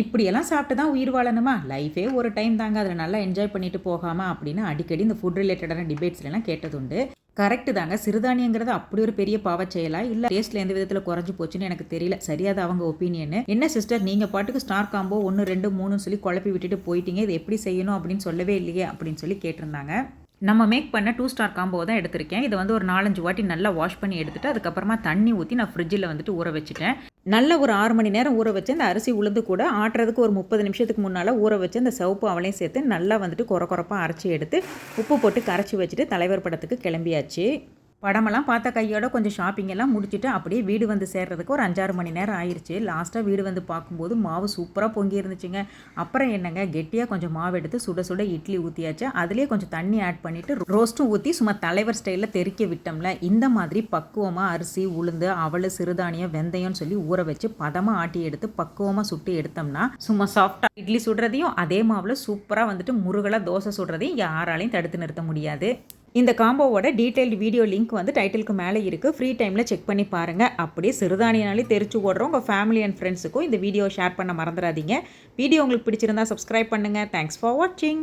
இப்படியெல்லாம் சாப்பிட்டு தான் உயிர் வாழணுமா? லைஃபே ஒரு டைம் தாங்க. அதில் நல்லா என்ஜாய் பண்ணிட்டு போகாமா அப்படின்னு அடிக்கடி இந்த ஃபுட் ரிலேட்டடான டிபேட்ஸ்லாம் கேட்டதுண்டு கரெக்டு தாங்க. சிறுதானியங்கிறது அப்படி ஒரு பெரிய பாவச்செயலா இல்லை? டேஸ்ட்ல எந்த விதத்தில் குறைஞ்சு போச்சுன்னு எனக்கு தெரியல. சரியாது அவங்க ஒப்பீனியன் என்ன சிஸ்டர் நீங்கள் பாட்டுக்கு ஸ்டார் காம்போ ஒன்று ரெண்டு மூணுன்னு சொல்லி குழப்பி விட்டுட்டு போயிட்டீங்க. இது எப்படி செய்யணும் அப்படின்னு சொல்லவே இல்லையே அப்படின்னு சொல்லி கேட்டிருந்தாங்க. நம்ம மேக் பண்ண டூ ஸ்டார் காம்போ தான் எடுத்திருக்கேன். இதை வந்து ஒரு நாலஞ்சு வாட்டி நல்லா வாஷ் பண்ணி எடுத்துட்டு அதுக்கப்புறமா தண்ணி ஊற்றி நான் ஃப்ரிட்ஜில் வந்துட்டு ஊற வச்சுட்டேன். நல்ல ஒரு ஆறு மணி நேரம் ஊற வச்சு அந்த அரிசி உளுந்து கூட ஆட்டுறதுக்கு ஒரு முப்பது நிமிஷத்துக்கு முன்னால் ஊற வச்சு அந்த சிவப்பு அவளையும் சேர்த்து நல்லா வந்துட்டு குறை குறப்பாக அரைச்சி எடுத்து உப்பு போட்டு கரைச்சி வச்சுட்டு தலைவர் படத்துக்கு கிளம்பியாச்சு. படமெல்லாம் பார்த்த கையோட கொஞ்சம் ஷாப்பிங் எல்லாம் முடிச்சுட்டு அப்படியே வீடு வந்து சேர்றதுக்கு ஒரு அஞ்சாறு மணி நேரம் ஆயிடுச்சு லாஸ்ட்டாக வீடு வந்து பார்க்கும்போது மாவு சூப்பராக பொங்கி இருந்துச்சுங்க. அப்புறம் என்னங்க கெட்டியாக கொஞ்சம் மாவு எடுத்து சுட சுட இட்லி ஊற்றியாச்சு அதுலேயே கொஞ்சம் தண்ணி ஆட் பண்ணிவிட்டு ரோஸ்ட்டும் ஊற்றி சும்மா தலைவர் ஸ்டைலில் தெறிக்க விட்டோம்ல இந்த மாதிரி பக்குவமாக அரிசி உளுந்து அவள் சிறுதானியம் வெந்தயம்னு சொல்லி ஊற வச்சு பதமாக ஆட்டி எடுத்து பக்குவமாக சுட்டு எடுத்தோம்னா சும்மா சாஃப்டாக இட்லி சுடுறதையும் அதே மாவில் சூப்பராக வந்துட்டு முருகலாக தோசை சுடுறதையும் யாராலையும் தடுத்து நிறுத்த முடியாது. இந்த காம்போவோட டீட்டெயில்டு வீடியோ லிங்க் வந்து டைட்டிலுக்கு மேலே இருக்குது ஃப்ரீ டைமில் செக் பண்ணி பாருங்கள் அப்படியே சிறுதானியனாலே தெரிச்சு ஓடுறோம். உங்கள் ஃபேமிலி அண்ட் ஃப்ரெண்ட்ஸுக்கும் இந்த வீடியோ ஷேர் பண்ண மறந்துடாதீங்க. வீடியோ உங்களுக்கு பிடிச்சிருந்தா சப்ஸ்கிரைப் பண்ணுங்கள் தேங்க்ஸ் ஃபார் வாட்சிங்